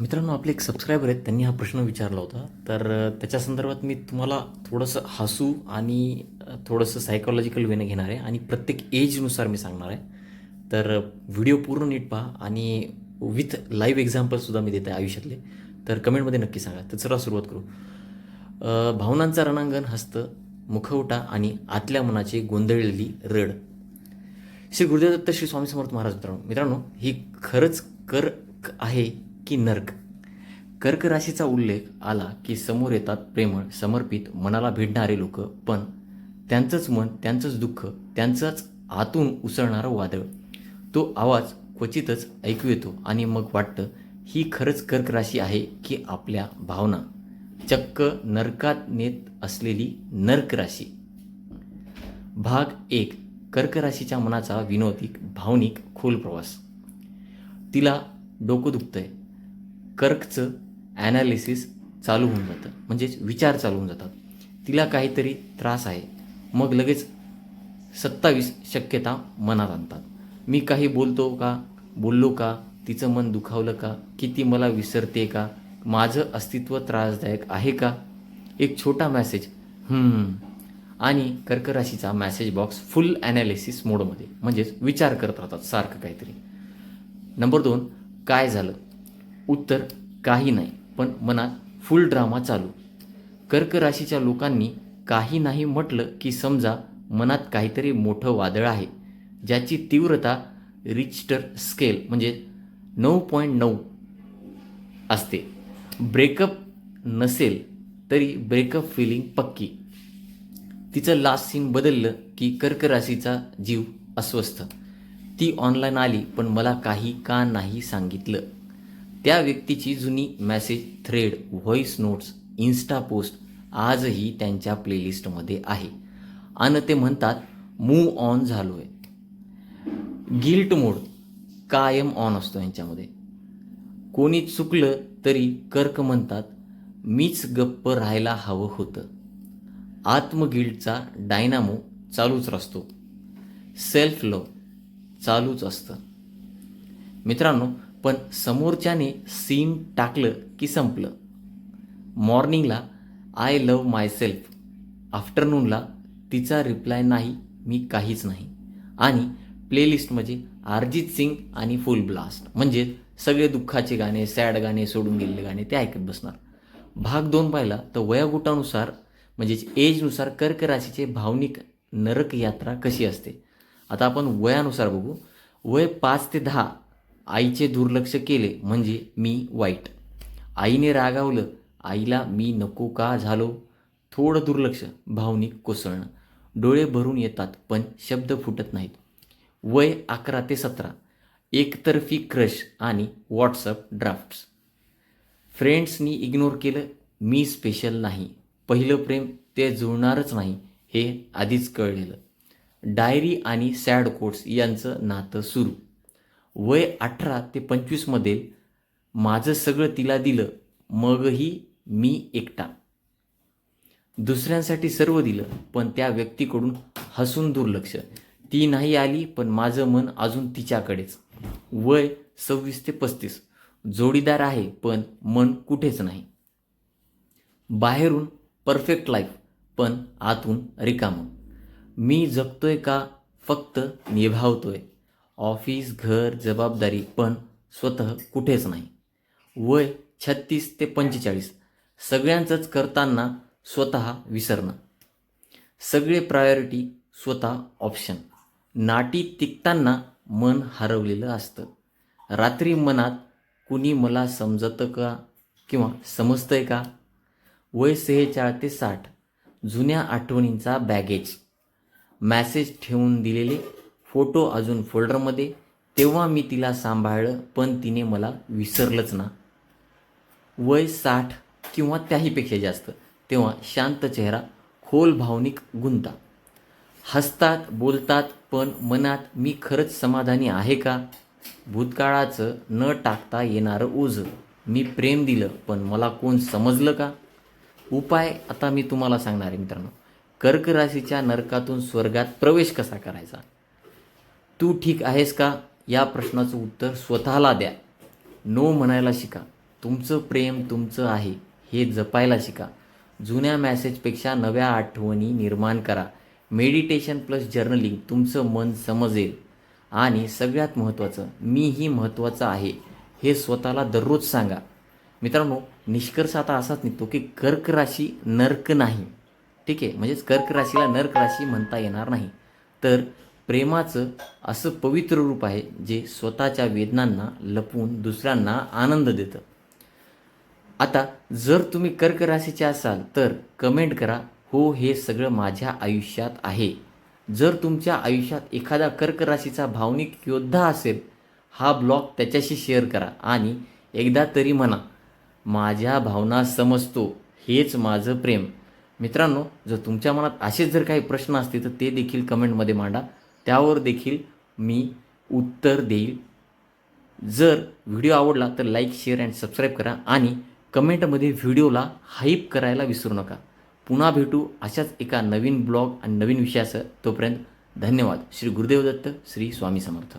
मित्रांनो आपले एक सबस्क्रायबर आहेत त्यांनी हा प्रश्न विचारला होता. तर त्याच्या संदर्भात मी तुम्हाला थोडंसं हसू आणि थोडंसं सायकोलॉजिकल वेने घेणार आहे आणि प्रत्येक एजनुसार मी सांगणार आहे. तर व्हिडिओ पूर्ण नीट पहा आणि विथ लाईव्ह एक्झाम्पलसुद्धा मी देत आहे आयुष्यातले. तर कमेंटमध्ये नक्की सांगा. तर चला सुरुवात करू. भावनांचा रणांगण हस्त मुखवटा आणि आतल्या मनाची गोंधळलेली रड. श्री गुरुदेव दत्त श्री स्वामी समर्थ महाराज मित्रांनो मित्रांनो ही खरंच कर आहे की नर्क. कर्क राशीचा उल्लेख आला की समोर येतात प्रेमळ समर्पित मनाला भिडणारे लोक पण त्यांचंच मन त्यांचंच दुःख त्यांचंच आतून उसळणारं वादळ. तो आवाज क्वचितच ऐकू येतो आणि मग वाटतं ही खरंच कर्क राशी आहे की आपल्या भावना. चक्क नरकात नेत असलेली नर्क राशी. भाग एक. कर्क राशीच्या मनाचा विनोदिक भावनिक खोल प्रवास तिला डोकं दुखतंय. कर्कचं ॲनालिसिस चालू होऊन जातं. म्हणजेच विचार चालू होऊन जातात. तिला काहीतरी त्रास आहे. मग लगेच सत्तावीस शक्यता मनात आणतात. मी काही बोलतो का? बोललो का? तिचं मन दुखावलं का? की ती मला विसरते का? माझं अस्तित्व त्रासदायक आहे का? एक छोटा मॅसेज आणि कर्क राशीचा मॅसेज बॉक्स फुल ॲनालिसिस मोडमध्ये म्हणजेच विचार करत राहतात सारखं काहीतरी. नंबर दोन काय झालं? उत्तर काही नाही पण मनात फुल ड्रामा चालू. कर्क राशीच्या लोकांनी काही नाही म्हटलं की समजा मनात काहीतरी मोठं वादळ आहे ज्याची तीव्रता रिच्टर स्केल म्हणजे नऊ पॉईंट नऊ असते. ब्रेकअप नसेल तरी ब्रेकअप फिलिंग पक्की. तिचं लास्ट सीन बदललं की कर्क राशीचा जीव अस्वस्थ. ती ऑनलाईन आली पण मला काही का नाही सांगितलं. त्या व्यक्तीची जुनी message thread voice notes insta post आजही त्यांच्या प्लेलिस्टमध्ये आहे. आणि ते म्हणतात मूव ऑन झालो आहे गिल्ट मोड कायम ऑन असतो यांच्यामध्ये. कोणी चुकलं तरी कर्क म्हणतात मीच गप्प राहायला हवं होतं. आत्मगिल्टचा डायनामो चालूच असतो सेल्फ लव चालूच असतं. मित्रांनो पण समोरच्याने सीन टाकलं की संपलं. मॉर्निंगला आय लव माय सेल्फ आफ्टरनूनला तिचा रिप्लाय नाही मी काहीच नाही. आणि प्लेलिस्ट म्हणजे अरिजित सिंग आणि फुल ब्लास्ट. म्हणजे सगळे दुःखाचे गाणे सॅड गाणे सोडून गेलेले गाणे ते ऐकत बसणार. भाग दोन पाहिला तर वयागुटानुसार म्हणजेच एजनुसार कर्क राशीचे भावनिक नरक यात्रा कशी असते? आता आपण वयानुसार बघू. वय पाच ते दहा आईचे दुर्लक्ष केले म्हणजे मी वाईट. आईने रागावलं आईला मी नको का झालो? थोडं दुर्लक्ष भावनिक कोसळणं. डोळे भरून येतात पण शब्द फुटत नाहीत. वय अकरा ते सतरा. एकतर्फी क्रश आणि व्हॉट्सअप ड्राफ्ट्स. फ्रेंड्सनी इग्नोर केलं मी स्पेशल नाही. पहिलं प्रेम ते जुळणारच नाही हे आधीच कळलेलं. डायरी आणि सॅड कोट्स यांचं नातं सुरू. वय अठरा ते पंचवीसमधील माझं सगळं तिला दिलं मगही मी एकटा. दुसऱ्यांसाठी सर्व दिलं पण त्या व्यक्तीकडून हसून दुर्लक्ष. ती नाही आली पण माझं मन अजून तिच्याकडेच. वय सव्वीस ते पस्तीस. जोडीदार आहे पण मन कुठेच नाही. बाहेरून परफेक्ट लाईफ पण आतून रिकामं. मी जगतोय का फक्त निभावतोय. ऑफिस घर जबाबदारी पण स्वतः कुठेच नाही. वय छत्तीस ते पंचेचाळीस. सगळ्यांचंच करताना स्वतः विसरणं. सगळे प्रायोरिटी स्वतः ऑप्शन नाटी तिकताना मन हरवलेलं असतं. रात्री मनात कुणी मला समजतं का किंवा समजतंय का? वय सेहेचाळ ते साठ. जुन्या आठवणींचा बॅगेज मॅसेज ठेवून दिलेले फोटो अजून फोल्डरमध्ये तेव्हा मी तिला सांभाळलं पण तिने मला विसरलंच ना. वय साठ किंवा त्याहीपेक्षा जास्त तेव्हा शांत चेहरा खोल भावनिक गुंता. हसतात बोलतात पण मनात मी खरंच समाधानी आहे का? भूतकाळाचं न टाकता येणारं ओझं. मी प्रेम दिलं पण मला कोण समजलं का? उपाय आता मी तुम्हाला सांगणार आहे मित्रांनो. कर्क राशीच्या नरकातून स्वर्गात प्रवेश कसा करायचा? तू ठीक आहेस का? या प्रश्नाचं उत्तर स्वतःला द्या. नो म्हणायला शिका. तुमचं प्रेम तुमचं आहे हे जपायला शिका. जुन्या मॅसेजपेक्षा नव्या आठवणी निर्माण करा. मेडिटेशन प्लस जर्नलिंग तुमचं मन समजेल. आणि सगळ्यात महत्त्वाचं मीही महत्त्वाचं आहे हे स्वतःला दररोज सांगा. मित्रांनो निष्कर्ष आता असाच निघतो की कर्क राशी नर्क नाही. ठीक आहे? म्हणजेच कर्क राशीला नर्क राशी म्हणता येणार नाही. तर प्रेमाचं असं पवित्र रूप आहे जे स्वतःच्या वेदनांना लपवून दुसऱ्यांना आनंद देतं. आता जर तुम्ही कर्क राशीचे असाल तर कमेंट करा हो हे सगळं माझ्या आयुष्यात आहे. जर तुमच्या आयुष्यात एखादा कर्क राशीचा भावनिक योद्धा असेल हा ब्लॉग त्याच्याशी शेअर करा आणि एकदा तरी म्हणा माझ्या भावना समजतो हेच माझं प्रेम. मित्रांनो जर तुमच्या मनात असेच जर काही प्रश्न असतील तर ते देखील कमेंटमध्ये मांडा. त्यावर देखील मी उत्तर देईल. जर व्हिडिओ आवडला तर लाईक शेअर अँड सबस्क्राईब करा आणि कमेंटमध्ये व्हिडिओला हाईप करायला विसरू नका. पुन्हा भेटू अशाच एका नवीन ब्लॉग आणि नवीन विषयासह. तोपर्यंत धन्यवाद. श्री गुरुदेव दत्त श्री स्वामी समर्थ.